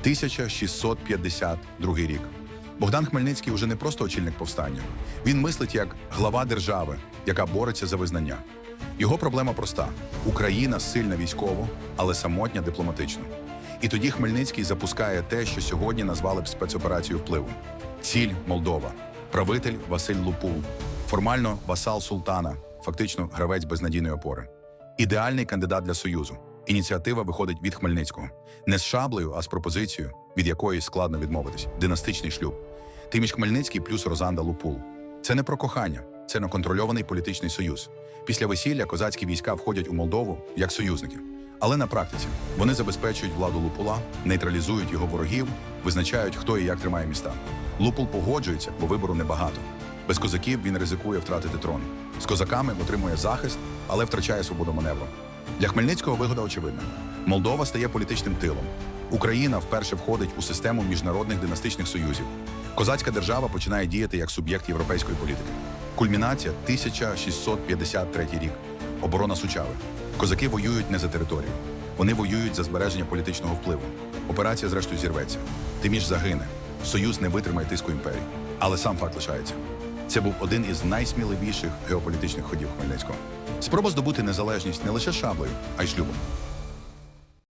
1652 рік. Богдан Хмельницький уже не просто очільник повстання. Він мислить як глава держави, яка бореться за визнання. Його проблема проста: Україна сильна військово, але самотня дипломатично. І тоді Хмельницький запускає те, що сьогодні назвали б спецоперацією впливу. Ціль Молдова, правитель Василь Лупул, формально васал султана, фактично гравець безнадійної опори. Ідеальний кандидат для союзу. Ініціатива виходить від Хмельницького не з шаблею, а з пропозицією, від якої складно відмовитись династичний шлюб. Тиміш Хмельницький плюс Розанда Лупул. Це не про кохання, це неконтрольований політичний союз. Після весілля козацькі війська входять у Молдову як союзники. Але на практиці вони забезпечують владу Лупула, нейтралізують його ворогів, визначають, хто і як тримає міста. Лупул погоджується, бо вибору небагато. Без козаків він ризикує втратити трон. З козаками отримує захист, але втрачає свободу маневру. Для Хмельницького вигода очевидна: Молдова стає політичним тилом. Україна вперше входить у систему міжнародних династичних союзів. Козацька держава починає діяти як суб'єкт європейської політики. Кульмінація 1653 рік. Оборона Сучави. Козаки воюють не за територію. Вони воюють за збереження політичного впливу. Операція, зрештою, зірветься. Тиміш загине. Союз не витримає тиску імперії. Але сам факт лишається. Це був один із найсміливіших геополітичних ходів Хмельницького. Спроба здобути незалежність не лише шаблею, а й шлюбом.